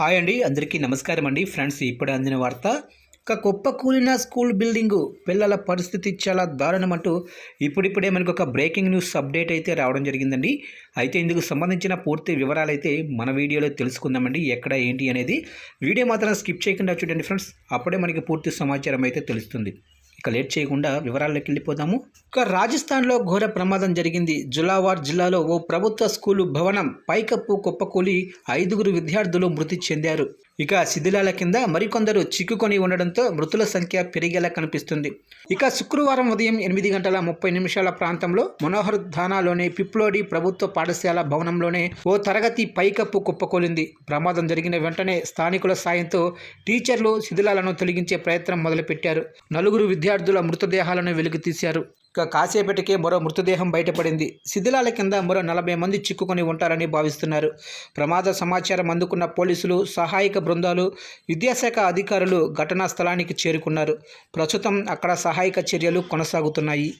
Hi అండి అందరికీ నమస్కారం అండి. ఫ్రెండ్స్ ఇప్పుడు అందిన వార్త ఒక కుప్ప కూలిన స్కూల్ బిల్డింగు పిల్లల పరిస్థితి చాలా దారుణం అంటూ ఇప్పుడిప్పుడే మనకు ఒక బ్రేకింగ్ న్యూస్ అప్డేట్ అయితే రావడం జరిగిందండి. అయితే ఇందుకు సంబంధించిన పూర్తి వివరాలు అయితే మన వీడియోలో తెలుసుకుందామండి ఎక్కడ ఏంటి అనేది. వీడియో మాత్రం స్కిప్ చేయకుండా చూడండి ఫ్రెండ్స్. అప్పుడే మనకి పూర్తి సమాచారం అయితే తెలుస్తుంది. ఇక లేట్ చేయకుండా వివరాల్లోకి వెళ్ళిపోదాము. ఇక రాజస్థాన్లో ఘోర ప్రమాదం జరిగింది. జులావార్ జిల్లాలో ఓ ప్రభుత్వ స్కూలు భవనం పైకప్పు కుప్పకూలి ఐదుగురు విద్యార్థులు మృతి చెందారు. ఇక శిథిలాల కింద మరికొందరు చిక్కుకొని ఉండడంతో మృతుల సంఖ్య పెరిగేలా కనిపిస్తుంది. ఇక శుక్రవారం ఉదయం ఎనిమిది గంటల ముప్పై నిమిషాల ప్రాంతంలో మనోహర్ ధానాలోని పిప్లోడి ప్రభుత్వ పాఠశాల భవనంలోనే ఓ తరగతి పైకప్పు కుప్పకూలింది. ప్రమాదం జరిగిన వెంటనే స్థానికుల సాయంతో టీచర్లు శిథిలాలను తొలగించే ప్రయత్నం మొదలుపెట్టారు. నలుగురు విద్యార్థుల మృతదేహాలను వెలికితీశారు. ఇక కాసేపటికే మరో మృతదేహం బయటపడింది. శిథిలాల కింద మరో నలభై మంది చిక్కుకొని ఉంటారని భావిస్తున్నారు. ప్రమాద సమాచారం అందుకున్న పోలీసులు సహాయక బృందాలు విద్యాశాఖ అధికారులు ఘటనా స్థలానికి చేరుకున్నారు. ప్రస్తుతం అక్కడ సహాయక చర్యలు కొనసాగుతున్నాయి.